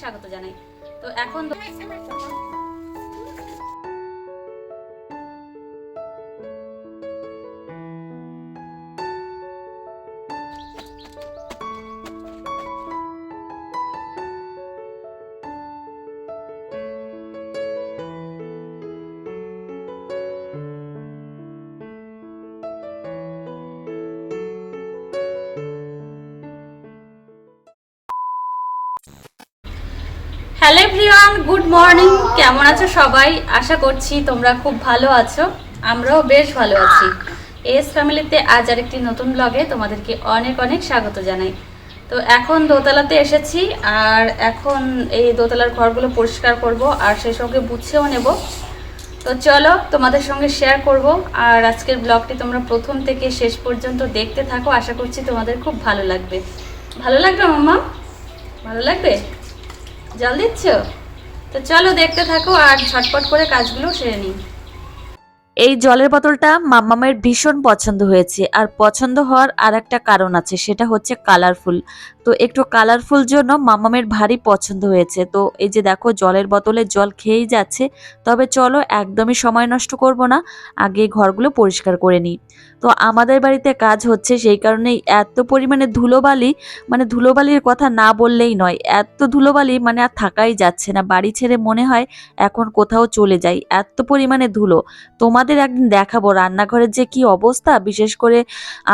স্বাগত জানাই। তো এখন হ্যালো এভরিওয়ান গুড মর্নিং কেমন আছো সবাই? আশা করছি তোমরা খুব ভালো আছো। আমরাও বেশ ভালো আছি। এস ফ্যামিলিতে আজ আরেকটি নতুন ব্লগে তোমাদেরকে অনেক অনেক স্বাগত জানাই। তো এখন দোতলাতে এসেছি আর এখন এই দোতলার ঘরগুলো পরিষ্কার করব আর সেই সঙ্গে বুঝছেও নেব। তো চলো তোমাদের সঙ্গে শেয়ার করব আর আজকের ব্লগটি তোমরা প্রথম থেকে শেষ পর্যন্ত দেখতে থাকো। আশা করছি তোমাদের খুব ভালো লাগবে। ভালো লাগবে মাম্মা? ভালো লাগবে? জল দিচ্ছ? তো চলো দেখতে থাকো আর ঝটপট করে কাজগুলো সেরে নিই। এই জলের বোতলটা মাম্মামের ভীষণ পছন্দ হয়েছে, আর পছন্দ হওয়ার আর একটা কারণ আছে, সেটা হচ্ছে কালারফুল তো একটু কালারফুল জন্য মাম্মামের ভারী পছন্দ হয়েছে। তো এই যে দেখো, জলের বোতলে জল খেয়েই যাচ্ছে, তবে চলো একদমই সময় নষ্ট করব না, আগে ঘরগুলো পরিষ্কার করে নিই। তো আমাদের বাড়িতে কাজ হচ্ছে সেই কারণেই এত পরিমাণে ধুলোবালি মানে ধুলোবালির কথা না বললেই নয়, এত ধুলোবালি মানে আর থাকাই যাচ্ছে না। বাড়ি ছেড়ে মনে হয় এখন কোথাও চলে যাই, এত পরিমাণে ধুলো। তোমাদের একদিন দেখাবো। রান্নাঘরের যে কি অবস্থা, বিশেষ করে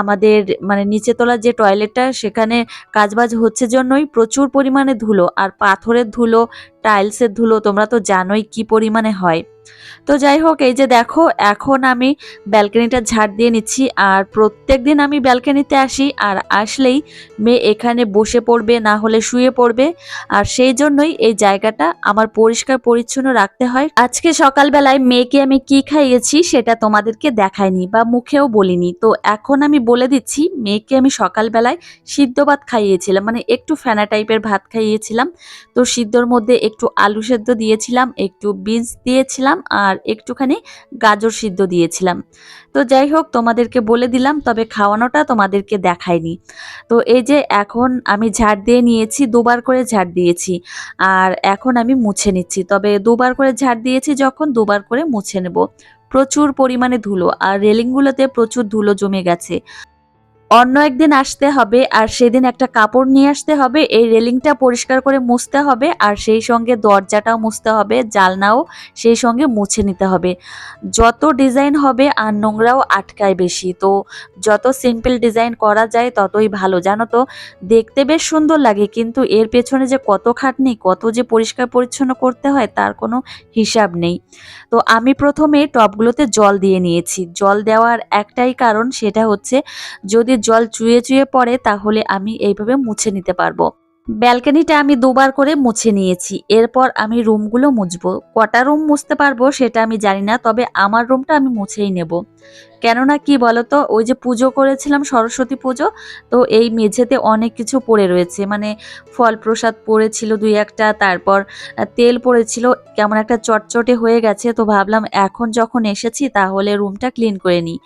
আমাদের মানে নিচে তোলার যে টয়লেটটা সেখানে কাজবাজ হচ্ছে জন্যই প্রচুর পরিমাণে ধুলো। আর পাথরের ধুলো টাইলসের ধুলো তোমরা তো জানোই কি পরিমাণে হয়। তো যাই হোক, এই যে দেখো, এখন আমি ব্যালকনিটা ঝাড় দিয়ে নিচ্ছি আর প্রত্যেক দিন আমি ব্যালকনিতে আসি আর আসলেই মেয়ে এখানে বসে পড়বে, না হলে শুয়ে পড়বে। আর সেই জন্যই এই জায়গাটা আমার পরিষ্কার পরিচ্ছন্ন রাখতে হয়। আজকে সকালবেলায় মেয়েকে আমি কি খাইয়েছি সেটা তোমাদেরকে দেখায়নি বা মুখেও বলিনি। তো এখন আমি বলে দিচ্ছি, মেয়েকে আমি সকালবেলায় সিদ্ধ ভাত খাইয়েছিলাম মানে একটু ফেনা টাইপের ভাত খাইয়েছিলাম। তো সিদ্ধর মধ্যে একটু আলু সেদ্ধ দিয়েছিলাম, একটু বিনস দিয়েছিলাম আর একটুখানি গাজর সিদ্ধ দিয়েছিলাম। তো যাই হোক, তোমাদেরকে বলে দিলাম, তবে খাওয়ানোটা তোমাদেরকে দেখায়নি তো এই যে এখন আমি ঝাড় দিয়ে নিয়েছি, দুবার করে ঝাড় দিয়েছি আর এখন আমি মুছে নিচ্ছি। তবে দুবার করে ঝাড় দিয়েছি যখন, দুবার করে মুছে নেব। প্রচুর পরিমাণে ধুলো আর রেলিংগুলোতে প্রচুর ধুলো জমে গেছে। অন্য একদিন আসতে হবে আর সেদিন একটা কাপড় নিয়ে আসতে হবে, এই রেলিংটা পরিষ্কার করে মুছতে হবে আর সেই সঙ্গে দরজাটাও মুছতে হবে, জালনাও সেই সঙ্গে মুছে নিতে হবে। যত ডিজাইন হবে আর নোংরাও আটকায় বেশি, তো যত সিম্পল ডিজাইন করা যায় ততই ভালো। জানো তো, দেখতে বেশ সুন্দর লাগে কিন্তু এর পেছনে যে কত খাটনি, কত যে পরিষ্কার পরিচ্ছন্ন করতে হয় তার কোনো হিসাব নেই। তো আমি প্রথমে টবগুলোতে জল দিয়ে নিয়েছি। জল দেওয়ার একটাই কারণ সেটা হচ্ছে যদি জল চুয়ে চুয়ে পড়ে, তাহলে আমি এইভাবে মুছে নিতে পারব। ব্যালকানিটা আমি দুবার করে মুছে নিয়েছি। এরপর আমি রুমগুলো মুছবো। কটা রুম মুছতে পারব সেটা আমি জানি না, তবে আমার রুমটা আমি মুছেই নেব। কেননা কি বলতো, ওই যে পুজো করেছিলাম, সরস্বতী পুজো, তো এই মেঝেতে অনেক কিছু পড়ে রয়েছে। মানে ফল প্রসাদ পড়েছিল দুই একটা, তারপর তেল পড়েছিল, কেমন একটা চটচটে হয়ে গেছে, তো ভাবলাম এখন যখন এসেছি তাহলে রুমটা ক্লিন করে নিই।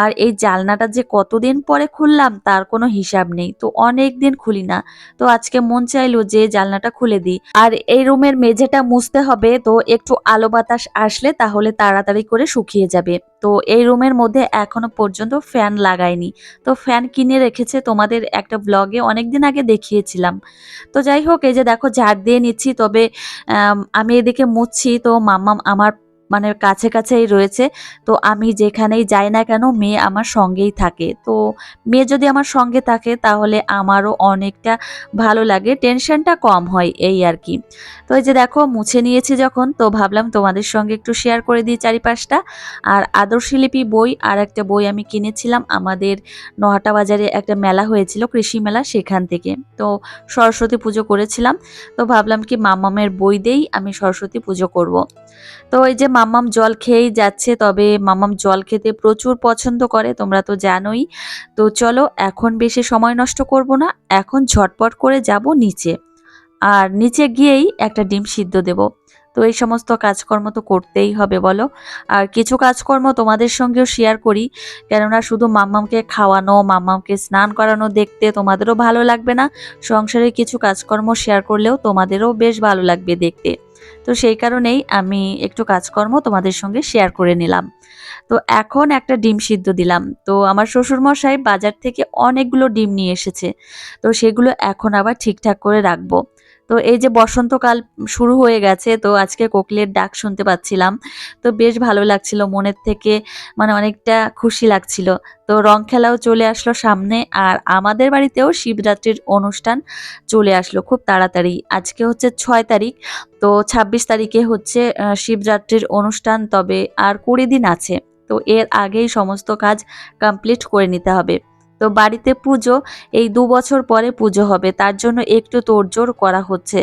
আর এই জালনাটা যে কতদিন পরে খুললাম তার কোনো হিসাব নেই, তো অনেক দিন খুলি না। তো আজকে মন চাইলো যে জালনাটা খুলে দিই। আর এই রুমের মেঝেটা মুছতে হবে, তো একটু আলো বাতাস আসলে তাহলে তাড়াতাড়ি করে শুকিয়ে যাবে। তো এই রুমের মধ্যে এখনও পর্যন্ত ফ্যান লাগাইনি তো ফ্যান কিনে রেখেছে তোমাদের একটা ব্লগে অনেকদিন আগে দেখিয়েছিলাম। তো যাই হোক, এই যে দেখো, ঝাড় দিয়ে নিচ্ছি। তবে আমি এদিকে মুছছি। তো মাম্মাম আমার মানে কাছে কাছেই রয়েছে। তো আমি যেখানেই যাই না কেন মেয়ে আমার সঙ্গেই থাকে। তো মেয়ে যদি আমার সঙ্গে থাকে তাহলে আমারও অনেকটা ভালো লাগে, টেনশনটা কম হয় এই আর কি। তো এই যে দেখো, মুছে নিয়েছি যখন, তো ভাবলাম তোমাদের সঙ্গে একটু শেয়ার করে দিই চারিপাশটা। আর আদর্শলিপি বই আর একটা বই আমি কিনেছিলাম, আমাদের নহাটা বাজারে একটা মেলা হয়েছিল, কৃষি মেলা সেখান থেকে। তো সরস্বতী পুজো করেছিলাম, তো ভাবলাম কি মামামের বই দিয়েই আমি সরস্বতী পুজো করব। তো এই যে মাম্মাম জল খেয়েই যাচ্ছে, তবে মাম্মাম জল খেতে প্রচুর পছন্দ করে, তোমরা তো জানোই। তো চলো, এখন বেশি সময় নষ্ট করব না, এখন ঝটপট করে যাব নিচে। আর নিচে গিয়েই একটা ডিম সিদ্ধ দেব। তো এই সমস্ত কাজকর্ম তো করতেই হবে, বলো। আর কিছু কাজকর্ম তোমাদের সঙ্গেও শেয়ার করি। কেননা শুধু মাম্মামকে খাওয়ানো, মাম্মামকে স্নান করানো দেখতে তোমাদেরও ভালো লাগবে না। সংসারে কিছু কাজকর্ম শেয়ার করলেও তোমাদেরও বেশ ভালো লাগবে দেখতে। তো সেই কারণেই আমি একটু কাজকর্ম তোমাদের সঙ্গে শেয়ার করে নিলাম। তো এখন একটা ডিম সিদ্ধ দিলাম। তো আমার শ্বশুরমশাই বাজার থেকে অনেকগুলো ডিম নিয়ে এসেছে। তো সেগুলো এখন আবার ঠিকঠাক করে রাখব। তো এই যে বসন্তকাল শুরু হয়ে গেছে, তো আজকে কোকিলের ডাক শুনতে পাচ্ছিলাম। তো বেশ ভালো লাগছিল, মনের থেকে মানে অনেকটা খুশি লাগছিল। তো রং খেলাও চলে আসলো সামনে, আর আমাদের বাড়িতেও শিবরাত্রির অনুষ্ঠান চলে আসলো খুব তাড়াতাড়ি। আজকে হচ্ছে ছয় তারিখ, তো ছাব্বিশ তারিখে হচ্ছে শিবরাত্রির অনুষ্ঠান, তবে আর কুড়ি দিন আছে। তো এর আগেই সমস্ত কাজ কমপ্লিট করে নিতে হবে। তো বাড়িতে পুজো, এই দু বছর পরে পুজো হবে। তার জন্য একটু তোড়জোড় করা হচ্ছে।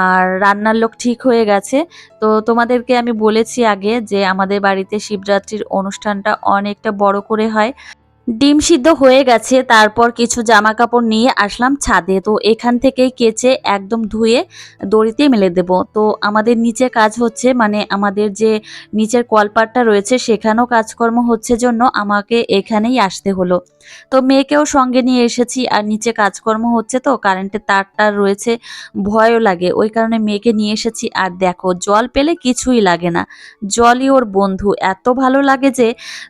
আর রান্নার লোক ঠিক হয়ে গেছে। তো তোমাদেরকে আমি বলেছি আগে যে আমাদের বাড়িতে শিবরাত্রির অনুষ্ঠানটা অনেকটা বড় করে হয়। ডিম সিদ্ধ হয়ে গেছে, তারপর কিছু জামা কাপড় নিয়ে আসলাম ছাদে। তো এখান থেকেই কেচে একদম ধুয়ে দড়িতে মেলে দেব। তো আমাদের নিচে কাজ হচ্ছে মানে আমাদের যে নিচের কলপাটটা রয়েছে, সেখানেও কাজকর্ম হচ্ছে জন্য আমাকে এখানেই আসতে হলো। তো মেয়েকেও সঙ্গে নিয়ে এসেছি, আর নিচে কাজকর্ম হচ্ছে তো, কারেন্টের তারটা রয়েছে, ভয়ও লাগে। ওই কারণে মেয়েকে নিয়ে এসেছি, আর দেখো, জল পেলে কিছুই লাগে না। জলই ওর বন্ধু। এত ভালো লাগে যে,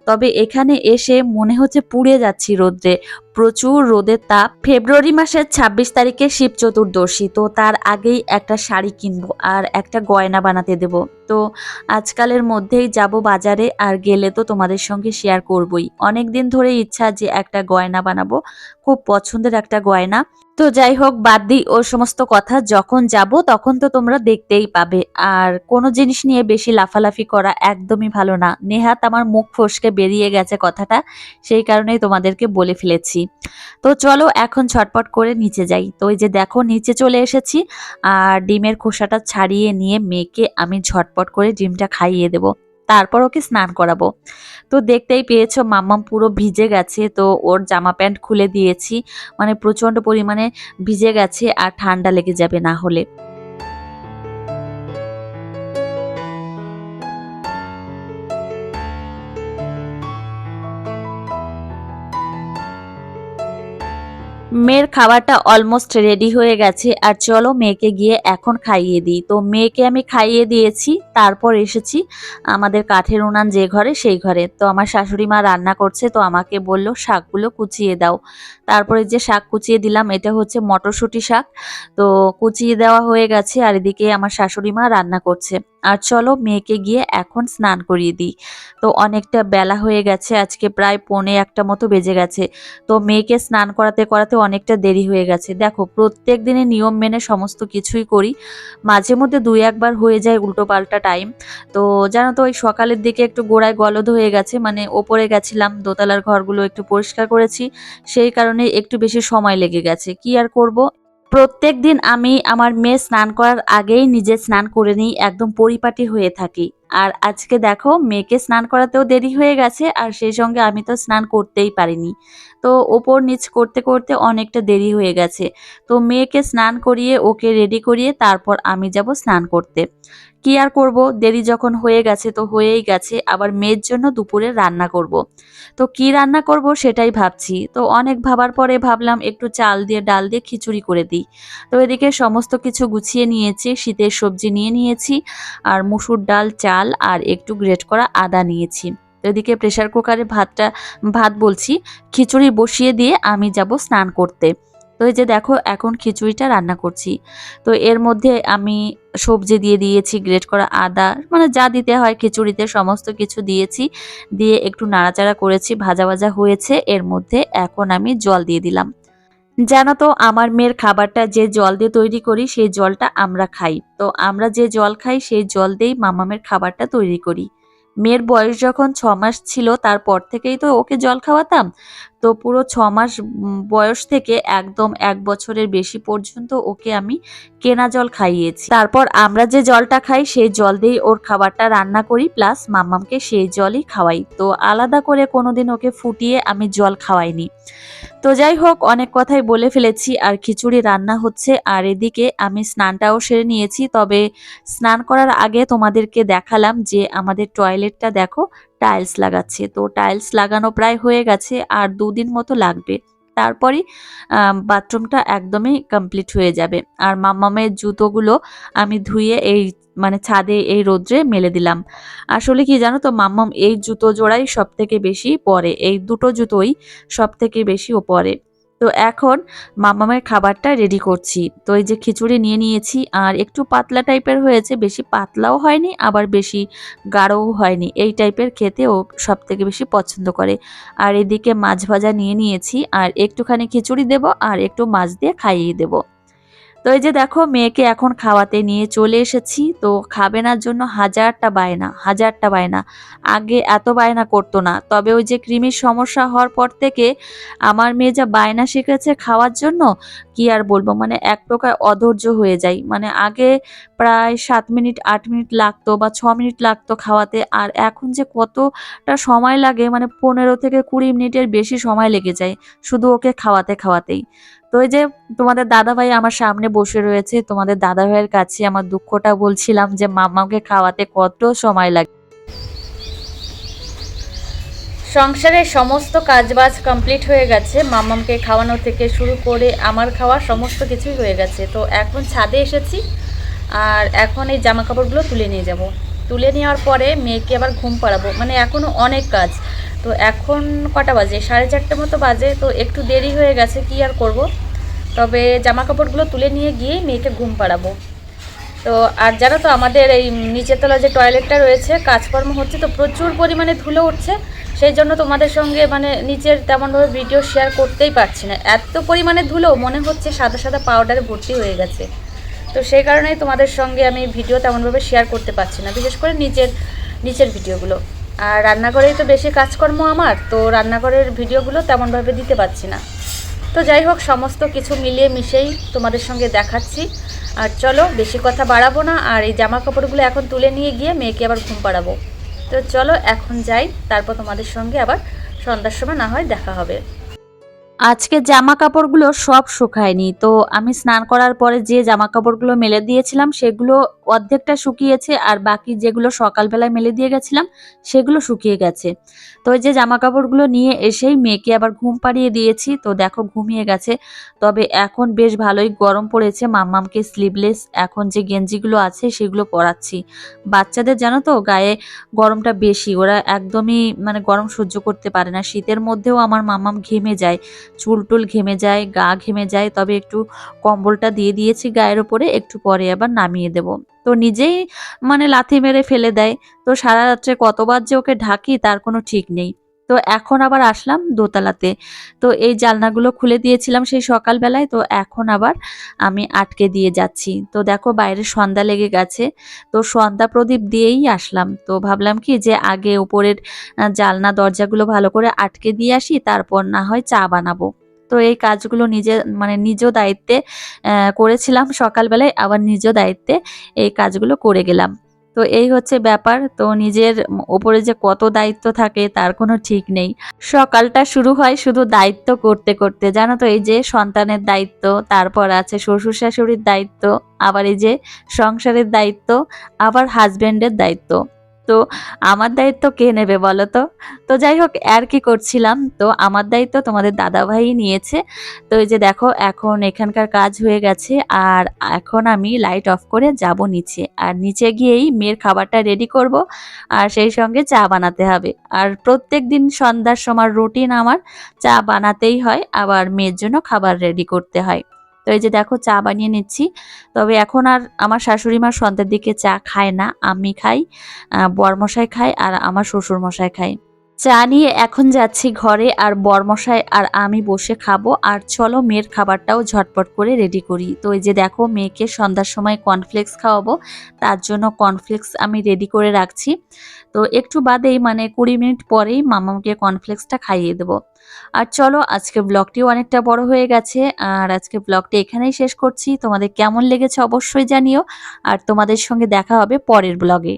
তবে এখানে এসে মনে হচ্ছে পুড়ে যাচ্ছি রোদ্রে। প্রচুর রোদের তাপ। ফেব্রুয়ারি মাসের ২৬ তারিখে শিব চতুর্দশী, তো তার আগেই একটা শাড়ি কিনবো আর একটা গয়না বানাতে দেব। তো আজকালের মধ্যেই যাব বাজারে আর গেলে তো তোমাদের সঙ্গে শেয়ার করবই। অনেক দিন ধরে ইচ্ছা যে একটা গয়না বানাবো, খুব পছন্দের একটা গয়না। তো যাই হোক, বাদ দিই ওর সমস্ত কথা। যখন যাব তখন তো তোমরা দেখতেই পাবে। আর কোনো জিনিস নিয়ে বেশি লাফালাফি করা একদমই ভালো না। নেহাত আমার মুখ ফসকে বেরিয়ে গেছে কথাটা, সেই কারণেই তোমাদেরকে বলে ফেলেছি। তো চলো এখন ছটপট করে নিচে যাই। তো এই যে দেখো, নিচে চলে এসেছি আর ডিমের খোসাটা ছাড়িয়ে নিয়ে মেয়েকে আমি ঝটপট করে ডিমটা খাইয়ে দেব। তারপর ওকে স্নান করাবো। তো দেখতেই পেয়েছ, মাম্মাম পুরো ভিজে গেছে। তো ওর জামা প্যান্ট খুলে দিয়েছি। মানে প্রচণ্ড পরিমাণে ভিজে গেছে আর ঠান্ডা লেগে যাবে না হলে। মেয়ের খাবারটা অলমোস্ট রেডি হয়ে গেছে, আর চলো মেয়েকে গিয়ে এখন খাইয়ে দিই। তো মেয়েকে আমি খাইয়ে দিয়েছি, তারপর এসেছি আমাদের কাঠের উনান যে ঘরে সেই ঘরে। তো আমার শাশুড়ি মা রান্না করছে, তো আমাকে বলল, শাকগুলো কুচিয়ে দাও। তারপরে যে শাক কুচিয়ে দিলাম, এটা হচ্ছে মটরশুঁটি শাক। তো কুচিয়ে দেওয়া হয়ে গেছে, আর এদিকে আমার শাশুড়ি মা রান্না করছে। আর চলো মেয়েকে গিয়ে এখন স্নান করিয়ে দিই। তো অনেকটা বেলা হয়ে গেছে, আজকে প্রায় পৌনে একটা মতো বেজে গেছে। তো মেয়েকে স্নান করাতে করাতে অনেকটা দেরি হয়ে গেছে। দেখো, প্রত্যেক দিনে নিয়ম মেনে সমস্ত কিছুই করি। মাঝে মধ্যে দুই একবার হয়ে যায় উল্টো পাল্টা টাইম তো জানো তো, ওই সকালের দিকে একটু গোড়ায় গলদ হয়ে গেছে। মানে ওপরে গেছিলাম, দোতলার ঘরগুলো একটু পরিষ্কার করেছি। সেই কারণে একটু বেশি সময় লেগে গেছে। কি আর করব? প্রত্যেক দিন আমি আমার মেয়ে স্নান করার আগেই নিজে স্নান করে নিই, একদম পরিপাটি হয়ে থাকি। আর আজকে দেখো, মেয়েকে স্নান করাতেও দেরি হয়ে গেছে, আর সেই সঙ্গে আমি তো স্নান করতেই পারিনি। তো ওপর নিচ করতে করতে অনেকটা দেরি হয়ে গেছে। তো মেয়েকে স্নান করিয়ে, ওকে রেডি করিয়ে তারপর আমি যাব স্নান করতে। কি আর করব? দেরি যখন হয়ে গেছে তো হয়েই গেছে, আবার মেয়ের জন্য দুপুরে রান্না করব। তো কি রান্না করব সেটাই ভাবছি। তো অনেক ভাবার পরে ভাবলাম একটু চাল দিয়ে, ডাল দিয়ে খিচুড়ি করে দিই। তো এদিকে সমস্ত কিছু গুছিয়ে নিয়েছি, শীতের সবজি নিয়ে নিয়েছি, আর মুসুর ডাল, চাল, আর একটু গ্রেট করা আদা নিয়েছি। এদিকে প্রেশার কুকারে ভাতটা, ভাত বলছি, খিচুড়ি বসিয়ে দিয়ে আমি যাব স্নান করতে। তো এই যে দেখো, এখন খিচুড়িটা রান্না করছি। তো এর মধ্যে আমি সবজি দিয়ে দিয়েছি, গ্রেট করা আদা মানে যা দিতে হয় খিচুড়িতে সমস্ত কিছু দিয়েছি। দিয়ে একটু নাড়াচাড়া করেছি, ভাজা ভাজা হয়েছে, এর মধ্যে এখন আমি জল দিয়ে দিলাম। জানো তো, আমার মেয়ের খাবারটা যে জল দিয়ে তৈরি করি, সেই জলটা আমরা খাই। তো আমরা যে জল খাই, সেই জল দিয়েই মামামের খাবারটা তৈরি করি। মেয়ের বয়স যখন ছ মাস ছিল, তারপর থেকেই তো ওকে জল খাওয়াতাম। তো পুরো ছ মাস বয়স থেকে একদম এক বছরের বেশি পর্যন্ত ওকে আমি কেনা জল খাইয়েছি। তারপর আমরা যে জলটা খাই, সেই জল দিয়েই ওর খাবারটা রান্না করি, প্লাস মাম্মামকে সেই জলই খাওয়াই। তো আলাদা করে কোনোদিন ওকে ফুটিয়ে আমি জল খাওয়াইনি। তো যাই হোক, অনেক কথাই বলে ফেলেছি আর খিচুড়ি রান্না হচ্ছে। আর এদিকে আমি স্নানটাও সেরে নিয়েছি। তবে স্নান করার আগে তোমাদেরকে দেখালাম যে আমাদের টয়লেটটা দেখো, টাইলস লাগাচ্ছে। তো টাইলস লাগানো প্রায় হয়ে গেছে আর দুদিন মতো লাগবে। তারপরই বাথরুমটা একদমই কমপ্লিট হয়ে যাবে। আর মামামের জুতোগুলো আমি ধুয়ে এই মানে ছাদে এই রোদ্রে মেলে দিলাম। আসলে কি জানো তো, মাম্মাম এই জুতো জোড়াই সব থেকে বেশি পরে। এই দুটো জুতোই সব থেকে বেশি ও পরে। তো এখন মামামের খাবারটা রেডি করছি। তো এই যে খিচুড়ি নিয়ে নিয়েছি, আর একটু পাতলা টাইপের হয়েছে, বেশি পাতলাও হয়নি, আবার বেশি গাঢ়ও হয়নি। এই টাইপের খেতে ও সব থেকে বেশি পছন্দ করে। আর এদিকে মাছ ভাজা নিয়ে নিয়েছি, আর একটুখানি খিচুড়ি দেব, আর একটু মাছ দিয়ে খাইয়ে দেবো। তো এই যে দেখো, মেয়েকে এখন খাওয়াতে নিয়ে চলে এসেছি। তো খাবে না জন্য হাজারটা বায়না হাজারটা বায়না। আগে এত বায়না করতো না। তবে ওই যে কৃমির সমস্যা হওয়ার পর থেকে আমার মেয়ে যা বায়না শিখেছে খাওয়ার জন্য, কি আর বলব? মানে এক প্রকার অধৈর্য হয়ে যায় মানে আগে প্রায় সাত মিনিট, আট মিনিট লাগতো বা ছ মিনিট লাগতো খাওয়াতে। আর এখন যে কতটা সময় লাগে মানে পনেরো থেকে কুড়ি মিনিটের বেশি সময় লেগে যায় শুধু ওকে খাওয়াতে, খাওয়াতেই। তো এই যে তোমাদের দাদা ভাই আমার সামনে বসে রয়েছে, তোমাদের দাদা ভাইয়ের কাছে আমার দুঃখটা বলছিলাম যে মামাকে খাওয়াতে কত সময় লাগে। সংসারের সমস্ত কাজবাজ কমপ্লিট হয়ে গেছে মামামকে খাওয়ানো থেকে শুরু করে আমার খাওয়া সমস্ত কিছুই হয়ে গেছে। তো এখন ছাদে এসেছি, আর এখন এই জামা কাপড়গুলো তুলে নিয়ে যাব। তুলে নেওয়ার পরে মেয়েকে আবার ঘুম পাড়াবো মানে এখনও অনেক কাজ। তো এখন কটা বাজে? সাড়ে চারটে মতো বাজে, তো একটু দেরি হয়ে গেছে, কি আর করব? তবে জামা কাপড়গুলো তুলে নিয়ে গিয়ে মেয়েকে ঘুম পাড়াবো। তো আর জানো তো, আমাদের এই নিচের তলা যে টয়লেটটা রয়েছে, কাজকর্ম হচ্ছে তো প্রচুর পরিমাণে ধুলো উঠছে, সেই জন্য তোমাদের সঙ্গে মানে নিচের তেমনভাবে ভিডিও শেয়ার করতেই পারছি না। এত পরিমাণে ধুলো, মনে হচ্ছে সাদা সাদা পাউডারে ভর্তি হয়ে গেছে। তো সেই কারণেই তোমাদের সঙ্গে আমি ভিডিও তেমনভাবে শেয়ার করতে পারছি না, বিশেষ করে নিচের নিচের ভিডিওগুলো আর রান্নাঘরেই তো বেশি কাজকর্ম আমার, তো রান্নাঘরের ভিডিওগুলো তেমনভাবে দিতে পারছি না। তো যাই হোক, সমস্ত কিছু মিলিয়ে মিশেই তোমাদের সঙ্গে দেখাচ্ছি। আর চলো, বেশি কথা বাড়াবো না, আর এই জামা কাপড়গুলো এখন তুলে নিয়ে গিয়ে মেয়েকে আবার ঘুম পাড়াবো। তো চলো, এখন যাই, তারপর তোমাদের সঙ্গে আবার সন্ধ্যার সময় না হয় দেখা হবে। আজকে জামা কাপড়গুলো সব শুকায়নি, তো আমি স্নান করার পরে যে জামা কাপড়গুলো মেলে দিয়েছিলাম সেগুলো অর্ধেকটা শুকিয়েছে আর বাকি যেগুলো সকালবেলায় মেলে দিয়ে গেছিলাম সেগুলো শুকিয়ে গেছে। তো যে জামা কাপড়গুলো নিয়ে এসেই মেয়েকে আবার ঘুম পাড়িয়ে দিয়েছি, তো দেখো ঘুমিয়ে গেছে। তবে এখন বেশ ভালোই গরম পড়েছে, মাম্মামকে স্লিভলেস এখন যে গেঞ্জিগুলো আছে সেগুলো পরাচ্ছি। বাচ্চাদের জানো তো গায়ে গরমটা বেশি, ওরা একদমই মানে গরম সহ্য করতে পারে না। শীতের মধ্যেও আমার মাম্মাম ঘেমে যায় চুল টুল ঘেমে যায়, গা ঘেমে যায়, তবে একটু কম্বলটা দিয়ে দিয়েছি গায়ের ওপরে, একটু পরে আবার নামিয়ে দেব। তো নিজেই মানে লাথি মেরে ফেলে দেয়। তো সারা রাত্রে কতবার যে ওকে ঢাকি তার কোনো ঠিক নেই। তো এখন আবার আসলাম দোতলাতে। তো এই জালনাগুলো খুলে দিয়েছিলাম সেই সকালবেলায়, তো এখন আবার আমি আটকে দিয়ে যাচ্ছি। তো দেখো বাইরে সন্ধ্যা লেগে গেছে, তো সন্ধ্যা প্রদীপ দিয়েই আসলাম। তো ভাবলাম কি যে আগে উপরের জালনা দরজাগুলো ভালো করে আটকে দিয়ে আসি, তারপর না হয় চা বানাবো। তো এই কাজগুলো নিজে মানে নিজ দায়িত্বে করেছিলাম সকালবেলায়, আবার নিজ দায়িত্বে এই কাজগুলো করে গেলাম। তো এই হচ্ছে ব্যাপার। তো নিজের ওপরে যে কত দায়িত্ব থাকে তার কোনো ঠিক নেই। সকালটা শুরু হয় শুধু দায়িত্ব করতে করতে। জানো তো এই যে সন্তানের দায়িত্ব, তারপর আছে শ্বশুর শাশুড়ির দায়িত্ব, আবার এই যে সংসারের দায়িত্ব, আবার হাজব্যান্ডের দায়িত্ব। তো আমার দায়িত্ব কে নেবে বলো তো? তো যাই হোক, আর কি করছিলাম? তো আমার দায়িত্ব তোমাদের দাদাভাই নিয়েছে। তো এই যে দেখো, এখন এখানকার কাজ হয়ে গেছে, আর এখন আমি লাইট অফ করে যাব নিচে। আর নিচে গিয়েই মেয়ের খাবারটা রেডি করব, আর সেই সঙ্গে চা বানাতে হবে। আর প্রত্যেক দিন সন্ধ্যার সময় রুটিন আমার, চা বানাতেই হয়, আবার মেয়ের জন্য খাবার রেডি করতে হয়। তো এই যে দেখো চা বানিয়ে নিচ্ছি। তবে এখন আর আমার শাশুড়ি মা সন্ধ্যের দিকে চা খায় না, আমি খাই বর বরমশাই খাই আর আমার শ্বশুর মশাই খায়। চা নিয়ে এখন যাচ্ছি ঘরে আর বরমশাই আর আমি বসে খাব। আর চলো মেয়ের খাবারটাও ঝটপট করে রেডি করি। তো এই যে দেখো, মেয়েকে সন্ধ্যার সময় কর্নফ্লেক্স খাওয়াবো। তার জন্য কর্নফ্লেক্স আমি রেডি করে রাখছি। তো একটু বাদেই মানে কুড়ি মিনিট পরেই মামাকে কর্নফ্লেক্সটা খাইয়ে দেবো। আর চলো, আজকে ব্লগটিও অনেকটা বড় হয়ে গেছে। আর আজকে ব্লগটি এখানেই শেষ করছি। তোমাদের কেমন লেগেছে অবশ্যই জানিও। আর তোমাদের সঙ্গে দেখা হবে পরের ব্লগে